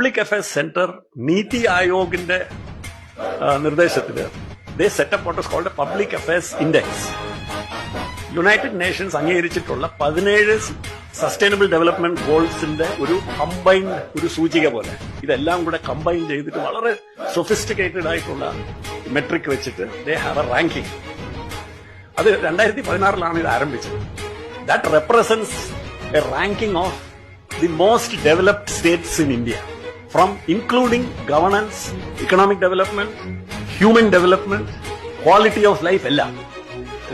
Public affairs centre നീതി ആയോഗിന്റെ നിർദ്ദേശത്തിൽ called public affairs index. United Nations അംഗീകരിച്ചിട്ടുള്ള പതിനേഴ് സസ്റ്റൈനബിൾ ഡെവലപ്മെന്റ് ഗോൾസിന്റെ ഒരു കമ്പൈൻഡ് ഒരു സൂചിക പോലെ. ഇതെല്ലാം കൂടെ കമ്പൈൻ ചെയ്തിട്ട് വളരെ സൊഫിസ്റ്റിക്കേറ്റഡ് ആയിട്ടുള്ള മെട്രിക് വെച്ചിട്ട് ദേ ഹാവ് എ റാങ്കിങ്. അത് രണ്ടായിരത്തി പതിനാറിലാണ് ഇത് ആരംഭിച്ചത്. That represents a ranking of the most developed states in India from including governance economic development human development quality of life എല്ലാം.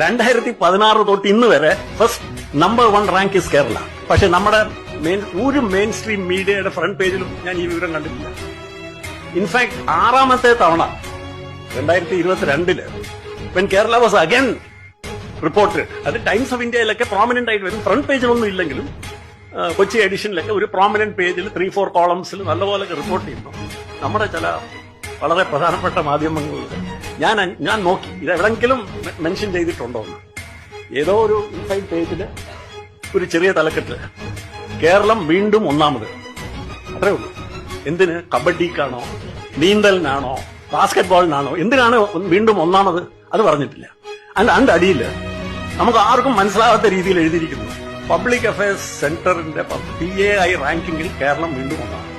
രണ്ടായിരത്തി പതിനാറ് തൊട്ട് ഇന്ന് വരെ first number one rank is Kerala പക്ഷെ നമ്മുടെ മെയിൻ ഒരു മെയിൻ സ്ട്രീം മീഡിയയുടെ ഫ്രണ്ട് പേജിലും ഞാൻ ഈ വിവരം കണ്ടിട്ടില്ല. ഇൻഫാക്ട് ആറാമത്തെ തവണ രണ്ടായിരത്തി ഇരുപത്തിരണ്ടിൽ when Kerala was again reported അത് ടൈംസ് ഓഫ് ഇന്ത്യയിലൊക്കെ പ്രോമിനന്റ് ആയിട്ട് വരും. ഫ്രണ്ട് പേജിലൊന്നും ഇല്ലെങ്കിലും കൊച്ചി എഡിഷനിലൊക്കെ ഒരു പ്രോമിനന്റ് പേജിൽ ത്രീ ഫോർ കോളംസിൽ നല്ലപോലെ റിപ്പോർട്ട് ചെയ്യുന്നു. നമ്മുടെ ചില വളരെ പ്രധാനപ്പെട്ട മാധ്യമങ്ങളിൽ ഞാൻ ഞാൻ നോക്കി. ഇത് എവിടെങ്കിലും മെൻഷൻ ചെയ്തിട്ടുണ്ടോ എന്ന്. ഏതോ ഒരു ഇൻസൈഡ് പേജിൽ ഒരു ചെറിയ തലക്കെട്ട്. കേരളം വീണ്ടും ഒന്നാമത്. അത്രേ ഉള്ളൂ. എന്തിന് കബഡിക്കാണോ നീന്തലിനാണോ ബാസ്കറ്റ് ബോളിനാണോ എന്തിനാണ് വീണ്ടും ഒന്നാമത്? അത് പറഞ്ഞിട്ടില്ല. അതിന്റെ അടിയിൽ നമുക്ക് ആർക്കും മനസ്സിലാവാത്ത രീതിയിൽ എഴുതിയിരിക്കുന്നു. പബ്ലിക് അഫയേഴ്സ് സെന്ററിന്റെ പി എ ഐ റാങ്കിങ്ങിൽ കേരളം വീണ്ടും ഒന്നാണ്.